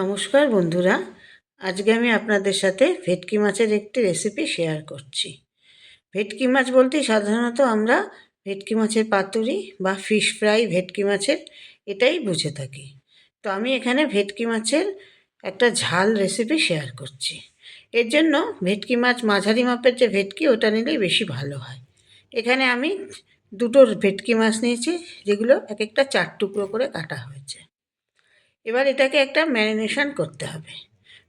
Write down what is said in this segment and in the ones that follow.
নমস্কার বন্ধুরা। আজকে আমি আপনাদের সাথে ভেটকি মাছের একটি রেসিপি শেয়ার করছি। ভেটকি মাছ বলতে সাধারণত আমরা ভেটকি মাছের পাতুরি বা ফিশ ফ্রাই ভেটকি মাছের এটাই বুঝে থাকি। তো আমি এখানে ভেটকি মাছের একটা ঝাল রেসিপি শেয়ার করছি। এর জন্য ভেটকি মাছ মাঝারি মাপের যে ভেটকি, ওটা নিলেই বেশি ভালো হয়। এখানে আমি দুটো ভেটকি মাছ নিয়েছি, যেগুলো এক একটা চার টুকরো করে কাটা হয়েছে। এবার এটাকে একটা ম্যারিনেশন করতে হবে।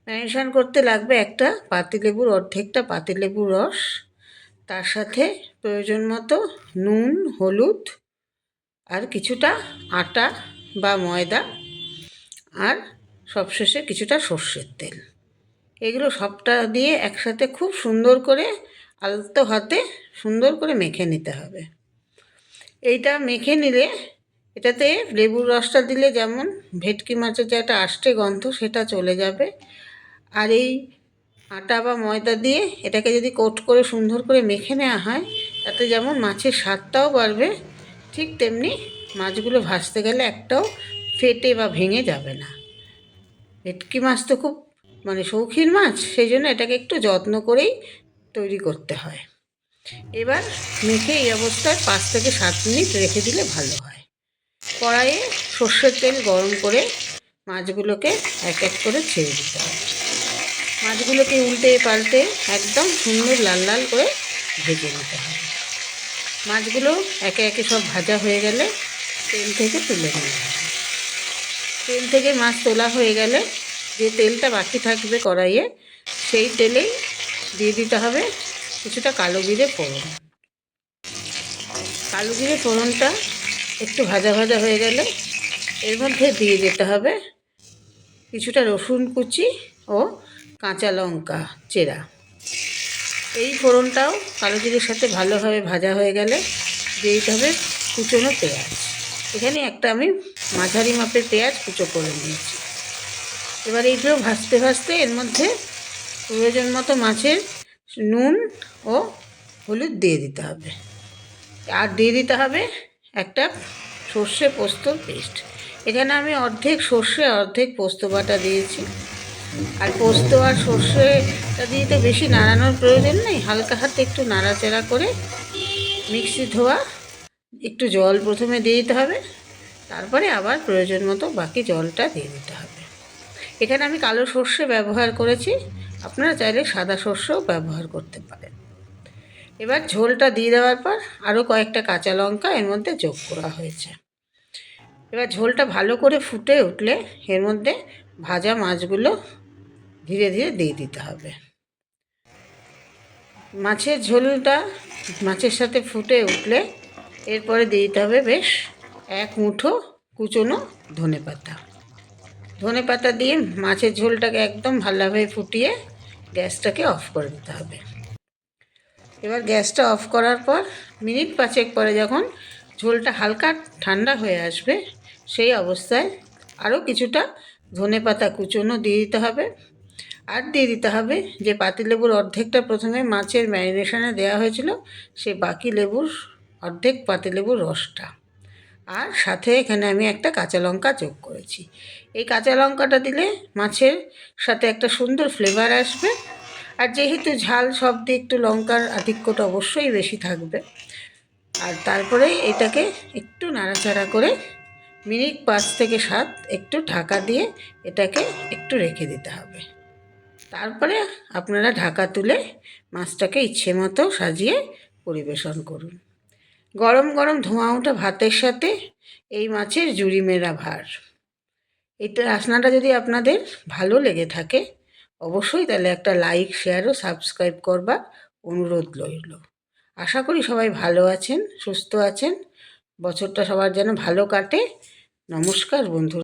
ম্যারিনেশন করতে লাগবে একটা পাতিলেবুর অর্ধেকটা পাতিলেবুর রস, তার সাথে প্রয়োজন মতো নুন, হলুদ আর কিছুটা আটা বা ময়দা আর সবশেষে কিছুটা সর্ষের তেল। এগুলো সবটা দিয়ে একসাথে খুব সুন্দর করে আলতো হাতে সুন্দর করে মেখে নিতে হবে। এইটা মেখে নিলে এটাতে লেবুর রসটা দিলে যেমন ভেটকি মাছের যে একটা আষ্টে গন্ধ, সেটা চলে যাবে। আর এই আটা বা ময়দা দিয়ে এটাকে যদি কোট করে সুন্দর করে মেখে নেওয়া হয়, তাতে যেমন মাছের স্বাদটাও বাড়বে, ঠিক তেমনি মাছগুলো ভাজতে গেলে একটাও ফেটে বা ভেঙে যাবে না। ভেটকি মাছ তো খুব মানে শৌখিন মাছ, সেই জন্য এটাকে একটু যত্ন করেই তৈরি করতে হয়। এবার মেখে এই অবস্থায় পাঁচ থেকে সাত মিনিট রেখে দিলে ভালো হয়। কড়াইয়ে সর্ষের তেল গরম করে মাছগুলোকে এক এক করে ছেড়ে দিতে হবে। মাছগুলোকে উল্টে পাল্টে একদম সুন্দর লাল লাল করে ভেজে নিতে হবে। মাছগুলো একে একে সব ভাজা হয়ে গেলে তেল থেকে তুলে নিতে হবে। তেল থেকে মাছ তোলা হয়ে গেলে যে তেলটা বাকি থাকবে কড়াইয়ে, সেই তেলেই দিয়ে দিতে হবে কিছুটা কালো জিরে ফোড়ন। কালো জিরে ফোড়নটা একটু ভাজা ভাজা হয়ে গেলে এর মধ্যে দিয়ে দিতে হবে কিছুটা রসুন কুচি ও কাঁচা লঙ্কা চেরা। এই ফোড়নটাও কালো জিরের সাথে ভালোভাবে ভাজা হয়ে গেলে দিয়ে দিতে হবে কুচোনো পেঁয়াজ। এখানে একটা আমি মাঝারি মাপের পেঁয়াজ কুচো করে নিয়েছি। এবার এইগুলো ভাজতে ভাজতে এর মধ্যে প্রয়োজন মতো মাছের নুন ও হলুদ দিয়ে দিতে হবে। আর দিয়ে দিতে হবে একটা সর্ষে পোস্তর পেস্ট। এখানে আমি অর্ধেক সর্ষে অর্ধেক পোস্ত বাটা দিয়েছি। আর পোস্ত আর সর্ষেটা দিয়ে তো বেশি নাড়ানোর প্রয়োজন নেই, হালকা হাতে একটু নাড়াচাড়া করে মিক্সি ধোয়া, একটু জল প্রথমে দিয়ে দিতে হবে, তারপরে আবার প্রয়োজন মতো বাকি জলটা দিয়ে দিতে হবে। এখানে আমি কালো সর্ষে ব্যবহার করেছি, আপনারা চাইলে সাদা সর্ষেও ব্যবহার করতে পারেন। এবার ঝোলটা দিয়ে দেওয়ার পর আরও কয়েকটা কাঁচা লঙ্কা এর মধ্যে যোগ করা হয়েছে। এবার ঝোলটা ভালো করে ফুটে উঠলে এর মধ্যে ভাজা মাছগুলো ধীরে ধীরে দিয়ে দিতে হবে। মাছের ঝোলটা মাছের সাথে ফুটে উঠলে এরপরে দিয়ে দিতে হবে বেশ এক মুঠো কুচনো ধনে পাতা। ধনে পাতা দিয়ে মাছের ঝোলটাকে একদম ভালোভাবে ফুটিয়ে গ্যাসটাকে অফ করে দিতে হবে। এবার গ্যাসটা অফ করার পর মিনিট পাঁচেক পরে যখন ঝোলটা হালকা ঠান্ডা হয়ে আসবে, সেই অবস্থায় আরও কিছুটা ধনে পাতা কুচনো দিয়ে দিতে হবে। আর দিয়ে দিতে হবে যে পাতিলেবুর অর্ধেকটা প্রথমে মাছের ম্যারিনেশনে দেওয়া হয়েছিল সেই বাকি লেবুর অর্ধেক পাতিলেবুর রসটা। আর সাথে এখানে আমি একটা কাঁচা লঙ্কা যোগ করেছি। এই কাঁচা লঙ্কাটা দিলে মাছের সাথে একটা সুন্দর ফ্লেভার আসবে। আর যেহেতু ঝাল সব দিয়ে একটু লঙ্কার আধিক্যটা অবশ্যই বেশি থাকবে, আর তারপরে এটাকে একটু নাড়াচাড়া করে মিনিট পাঁচ থেকে সাত একটু ঢাকা দিয়ে এটাকে একটু রেখে দিতে হবে। তারপরে আপনারা ঢাকা তুলে মাছটাকে ইচ্ছে মতো সাজিয়ে পরিবেশন করুন। গরম গরম ধোঁয়া ওঠা ভাতের সাথে এই মাছের জুড়ি মেরা ভার। এটা রাসনাটা যদি আপনাদের ভালো লেগে থাকে অবশ্যই তাহলে একটা লাইক শেয়ার ও সাবস্ক্রাইব করবার অনুরোধ রইল। আশা করি সবাই ভালো আছেন, সুস্থ আছেন। বছরটা সবার যেন ভালো কাটে। নমস্কার বন্ধু